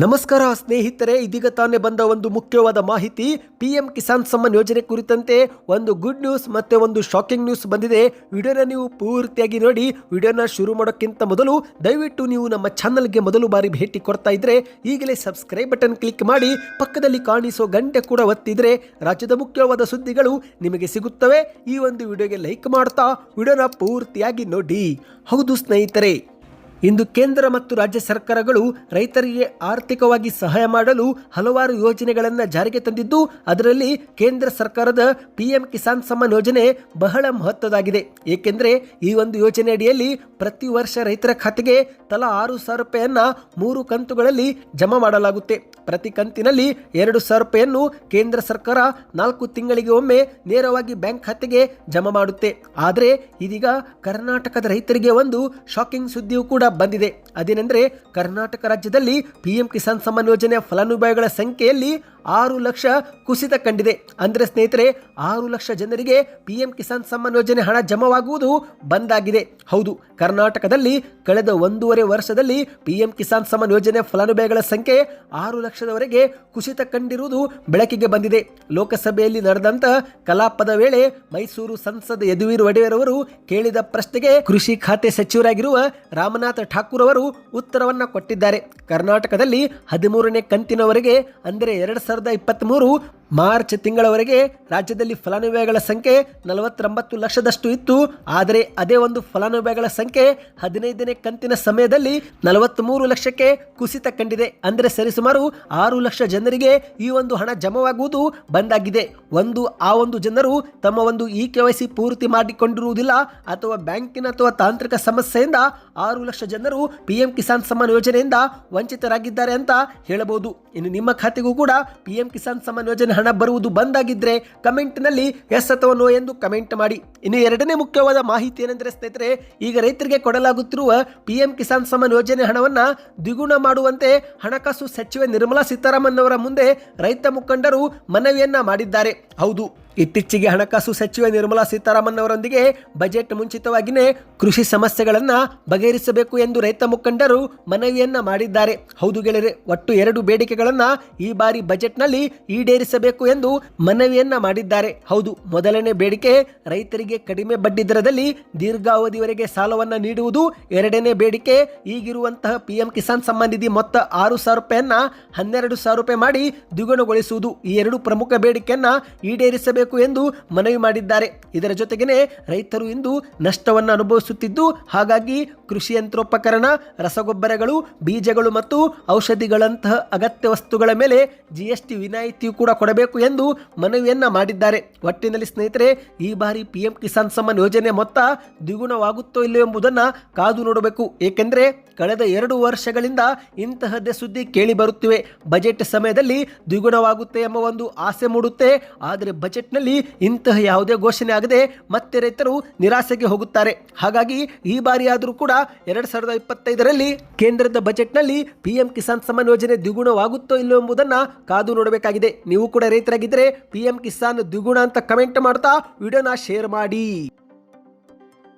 ನಮಸ್ಕಾರ ಸ್ನೇಹಿತರೆ, ಇದೀಗ ತಾನೇ ಬಂದ ಒಂದು ಮುಖ್ಯವಾದ ಮಾಹಿತಿ. ಪಿ ಎಂ ಕಿಸಾನ್ ಸಮ್ಮಾನ್ ಯೋಜನೆ ಕುರಿತಂತೆ ಒಂದು ಗುಡ್ ನ್ಯೂಸ್ ಮತ್ತೆ ಒಂದು ಶಾಕಿಂಗ್ ನ್ಯೂಸ್ ಬಂದಿದೆ. ವಿಡಿಯೋನ ನೀವು ಪೂರ್ತಿಯಾಗಿ ನೋಡಿ. ವಿಡಿಯೋನ ಶುರು ಮಾಡೋಕ್ಕಿಂತ ಮೊದಲು ದಯವಿಟ್ಟು ನೀವು ನಮ್ಮ ಚಾನಲ್ಗೆ ಮೊದಲು ಬಾರಿ ಭೇಟಿ ಕೊಡ್ತಾ ಇದ್ರೆ, ಈಗಲೇ ಸಬ್ಸ್ಕ್ರೈಬ್ ಬಟನ್ ಕ್ಲಿಕ್ ಮಾಡಿ, ಪಕ್ಕದಲ್ಲಿ ಕಾಣಿಸೋ ಗಂಟೆ ಕೂಡ ಒತ್ತಿದ್ರೆ ರಾಜ್ಯದ ಮುಖ್ಯವಾದ ಸುದ್ದಿಗಳು ನಿಮಗೆ ಸಿಗುತ್ತವೆ. ಈ ಒಂದು ವಿಡಿಯೋಗೆ ಲೈಕ್ ಮಾಡ್ತಾ, ವಿಡಿಯೋನ ಪೂರ್ತಿಯಾಗಿ ನೋಡಿ. ಹೌದು ಸ್ನೇಹಿತರೆ ಇಂದು ಕೇಂದ್ರ ಮತ್ತು ರಾಜ್ಯ ಸರ್ಕಾರಗಳು ರೈತರಿಗೆ ಆರ್ಥಿಕವಾಗಿ ಸಹಾಯ ಮಾಡಲು ಹಲವಾರು ಯೋಜನೆಗಳನ್ನು ಜಾರಿಗೆ ತಂದಿದ್ದು, ಅದರಲ್ಲಿ ಕೇಂದ್ರ ಸರ್ಕಾರದ ಪಿಎಂ ಕಿಸಾನ್ ಸಮ್ಮಾನ್ ಯೋಜನೆ ಬಹಳ ಮಹತ್ವದಾಗಿದೆ. ಏಕೆಂದರೆ ಈ ಒಂದು ಯೋಜನೆ ಅಡಿಯಲ್ಲಿ ಪ್ರತಿ ವರ್ಷ ರೈತರ ಖಾತೆಗೆ ತಲಾ ಆರು ಸಾವಿರ ರೂಪಾಯಿಯನ್ನು ಮೂರು ಕಂತುಗಳಲ್ಲಿ ಜಮಾ ಮಾಡಲಾಗುತ್ತೆ. ಪ್ರತಿ ಕಂತಿನಲ್ಲಿ ಎರಡು ಸಾವಿರ ರೂಪಾಯಿಯನ್ನು ಕೇಂದ್ರ ಸರ್ಕಾರ ನಾಲ್ಕು ತಿಂಗಳಿಗೆ ಒಮ್ಮೆ ನೇರವಾಗಿ ಬ್ಯಾಂಕ್ ಖಾತೆಗೆ ಜಮಾ ಮಾಡುತ್ತೆ. ಆದರೆ ಇದೀಗ ಕರ್ನಾಟಕದ ರೈತರಿಗೆ ಒಂದು ಶಾಕಿಂಗ್ ಸುದ್ದಿಯೂ ಕೂಡ ಬಂದಿದೆ. ಅದೇನೆಂದರೆ ಕರ್ನಾಟಕ ರಾಜ್ಯದಲ್ಲಿ ಪಿಎಂ ಕಿಸಾನ್ ಸಮ್ಮಾನ್ ಯೋಜನೆಯ ಫಲಾನುಭವಿಗಳ ಸಂಖ್ಯೆಯಲ್ಲಿ ಆರು ಲಕ್ಷ ಕುಸಿತ ಕಂಡಿದೆ. ಅಂದರೆ ಸ್ನೇಹಿತರೆ, ಆರು ಲಕ್ಷ ಜನರಿಗೆ ಪಿಎಂ ಕಿಸಾನ್ ಸಮ್ಮಾನ್ ಯೋಜನೆ ಹಣ ಜಮವಾಗುವುದು ಬಂದಾಗಿದೆ. ಹೌದು, ಕರ್ನಾಟಕದಲ್ಲಿ ಕಳೆದ ಒಂದೂವರೆ ವರ್ಷದಲ್ಲಿ ಪಿಎಂ ಕಿಸಾನ್ ಸಮ್ಮಾನ್ ಯೋಜನೆ ಫಲಾನುಭವಿಗಳ ಸಂಖ್ಯೆ ಆರು ಲಕ್ಷದವರೆಗೆ ಕುಸಿತ ಕಂಡಿರುವುದು ಬೆಳಕಿಗೆ ಬಂದಿದೆ. ಲೋಕಸಭೆಯಲ್ಲಿ ನಡೆದಂತ ಕಲಾಪದ ವೇಳೆ ಮೈಸೂರು ಸಂಸದ ಯದುವೀರ್ ಒಡೆಯರ್ ಅವರು ಕೇಳಿದ ಪ್ರಶ್ನೆಗೆ ಕೃಷಿ ಖಾತೆ ಸಚಿವರಾಗಿರುವ ರಾಮನಾಥ ಠಾಕೂರ್ ಅವರು ಉತ್ತರವನ್ನ ಕೊಟ್ಟಿದ್ದಾರೆ. ಕರ್ನಾಟಕದಲ್ಲಿ ಹದಿಮೂರನೇ ಕಂತಿನವರೆಗೆ ಅಂದರೆ ಎರಡು ಸಾವಿರದ ಇಪ್ಪತ್ತ್ಮೂರು ಮಾರ್ಚ್ ತಿಂಗಳವರೆಗೆ ರಾಜ್ಯದಲ್ಲಿ ಫಲಾನುಭವಿಗಳ ಸಂಖ್ಯೆ ನಲವತ್ತೊಂಬತ್ತು ಲಕ್ಷದಷ್ಟು ಇತ್ತು. ಆದರೆ ಅದೇ ಒಂದು ಫಲಾನುಭವಿಗಳ ಸಂಖ್ಯೆ ಹದಿನೈದನೇ ಕಂತಿನ ಸಮಯದಲ್ಲಿ ನಲವತ್ತ್ಮೂರು ಲಕ್ಷಕ್ಕೆ ಕುಸಿತ ಕಂಡಿದೆ. ಅಂದರೆ ಸರಿಸುಮಾರು ಆರು ಲಕ್ಷ ಜನರಿಗೆ ಈ ಒಂದು ಹಣ ಜಮವಾಗುವುದು ಬಂದಾಗಿದೆ. ಒಂದು ಆ ಒಂದು ಜನರು ತಮ್ಮ ಒಂದು ಇ ಕೆ ಪೂರ್ತಿ ಮಾಡಿಕೊಂಡಿರುವುದಿಲ್ಲ ಅಥವಾ ಬ್ಯಾಂಕಿನ ಅಥವಾ ತಾಂತ್ರಿಕ ಸಮಸ್ಯೆಯಿಂದ ಆರು ಲಕ್ಷ ಜನರು ಪಿ ಎಂ ಕಿಸಾನ್ ಸಮ್ಮಾನ್ ಯೋಜನೆಯಿಂದ ವಂಚಿತರಾಗಿದ್ದಾರೆ ಅಂತ ಹೇಳಬಹುದು. ಇನ್ನು ನಿಮ್ಮ ಖಾತೆಗೂ ಕೂಡ ಪಿ ಎಂ ಕಿಸಾನ್ ಸಮ್ಮಾನ್ ಯೋಜನೆ ಹಣ ಬರುವುದು ಬಂದಾಗಿದ್ದರೆ ಕಮೆಂಟ್ನಲ್ಲಿ ಎಸ್ ಅಥವಾ ನೋ ಎಂದು ಕಮೆಂಟ್ ಮಾಡಿ. ಇನ್ನು ಎರಡನೇ ಮುಖ್ಯವಾದ ಮಾಹಿತಿ ಏನೆಂದರೆ ಸ್ನೇಹಿತರೆ, ಈಗ ರೈತರಿಗೆ ಕೊಡಲಾಗುತ್ತಿರುವ ಪಿ ಎಂ ಕಿಸಾನ್ ಸಮ್ಮಾನ್ ಯೋಜನೆ ಹಣವನ್ನು ದ್ವಿಗುಣ ಮಾಡುವಂತೆ ಹಣಕಾಸು ಸಚಿವೆ ನಿರ್ಮಲಾ ಸೀತಾರಾಮನ್ ಅವರ ಮುಂದೆ ರೈತ ಮುಖಂಡರು ಮನವಿಯನ್ನ ಮಾಡಿದ್ದಾರೆ. ಹೌದು ಇತ್ತೀಚೆಗೆ ಹಣಕಾಸು ಸಚಿವೆ ನಿರ್ಮಲಾ ಸೀತಾರಾಮನ್ ಅವರೊಂದಿಗೆ ಬಜೆಟ್ ಮುಂಚಿತವಾಗಿಯೇ ಕೃಷಿ ಸಮಸ್ಯೆಗಳನ್ನು ಬಗೆಹರಿಸಬೇಕು ಎಂದು ರೈತ ಮುಖಂಡರು ಮನವಿಯನ್ನ ಮಾಡಿದ್ದಾರೆ. ಹೌದು ಗೆಳೆಯರೆ, ಒಟ್ಟು ಎರಡು ಬೇಡಿಕೆಗಳನ್ನು ಈ ಬಾರಿ ಬಜೆಟ್ನಲ್ಲಿ ಈಡೇರಿಸಬೇಕು ಎಂದು ಮನವಿಯನ್ನ ಮಾಡಿದ್ದಾರೆ. ಹೌದು, ಮೊದಲನೇ ಬೇಡಿಕೆ ರೈತರಿಗೆ ಕಡಿಮೆ ಬಡ್ಡಿ ದರದಲ್ಲಿ ದೀರ್ಘಾವಧಿವರೆಗೆ ಸಾಲವನ್ನು ನೀಡುವುದು. ಎರಡನೇ ಬೇಡಿಕೆ ಈಗಿರುವಂತಹ ಪಿಎಂ ಕಿಸಾನ್ ಸಮ್ಮಾನ್ ನಿಧಿ ಮೊತ್ತ ಆರು ಸಾವಿರ ರೂಪಾಯಿಯನ್ನ ಹನ್ನೆರಡು ಸಾವಿರ ರೂಪಾಯಿ ಮಾಡಿ ದ್ವಿಗುಣಗೊಳಿಸುವುದು. ಈ ಎರಡು ಪ್ರಮುಖ ಬೇಡಿಕೆಯನ್ನು ಈಡೇರಿಸಬೇಕು ಎಂದು ಮನವಿ ಮಾಡಿದ್ದಾರೆ. ಇದರ ಜೊತೆಗೇನೆ ರೈತರು ಇಂದು ನಷ್ಟವನ್ನು ಅನುಭವಿಸುತ್ತಿದ್ದು, ಹಾಗಾಗಿ ಕೃಷಿ ಯಂತ್ರೋಪಕರಣ, ರಸಗೊಬ್ಬರಗಳು, ಬೀಜಗಳು ಮತ್ತು ಔಷಧಿಗಳಂತಹ ಅಗತ್ಯ ವಸ್ತುಗಳ ಮೇಲೆ ಜಿಎಸ್ಟಿ ವಿನಾಯಿತಿಯು ಕೂಡ ಕೊಡಬೇಕು ಎಂದು ಮನವಿಯನ್ನ ಮಾಡಿದ್ದಾರೆ. ಒಟ್ಟಿನಲ್ಲಿ ಸ್ನೇಹಿತರೆ, ಈ ಬಾರಿ ಪಿಎಂ ಕಿಸಾನ್ ಸಮ್ಮಾನ್ ಯೋಜನೆ ಮೊತ್ತ ದ್ವಿಗುಣವಾಗುತ್ತೋ ಇಲ್ಲೋ ಎಂಬುದನ್ನು ಕಾದು ನೋಡಬೇಕು. ಏಕೆಂದರೆ ಕಳೆದ ಎರಡು ವರ್ಷಗಳಿಂದ ಇಂತಹದ್ದೇ ಸುದ್ದಿ ಕೇಳಿ ಬರುತ್ತಿವೆ. ಬಜೆಟ್ ಸಮಯದಲ್ಲಿ ದ್ವಿಗುಣವಾಗುತ್ತೆ ಎಂಬ ಒಂದು ಆಸೆ ಮೂಡುತ್ತೆ. ಆದರೆ ಬಜೆಟ್ನಲ್ಲಿ ಇಂತಹ ಯಾವುದೇ ಘೋಷಣೆ ಆಗದೆ ಮತ್ತೆ ರೈತರು ನಿರಾಸೆಗೆ ಹೋಗುತ್ತಾರೆ. ಹಾಗಾಗಿ ಈ ಬಾರಿ ಆದರೂ ಕೂಡ ಎರಡ್ ಸಾವಿರದ ಇಪ್ಪತ್ತೈದರಲ್ಲಿ ಕೇಂದ್ರದ ಬಜೆಟ್ನಲ್ಲಿ ಪಿಎಂ ಕಿಸಾನ್ ಸಮ್ಮಾನ್ ಯೋಜನೆ ದ್ವಿಗುಣವಾಗುತ್ತೋ ಇಲ್ಲೋ ಎಂಬುದನ್ನು ಕಾದು ನೋಡಬೇಕಾಗಿದೆ. ನೀವು ಕೂಡ ರೈತರಾಗಿದ್ದರೆ ಪಿಎಂ ಕಿಸಾನ್ ದ್ವಿಗುಣ ಅಂತ ಕಮೆಂಟ್ ಮಾಡ್ತಾ ವಿಡಿಯೋನ ಶೇರ್ ಮಾಡಿ.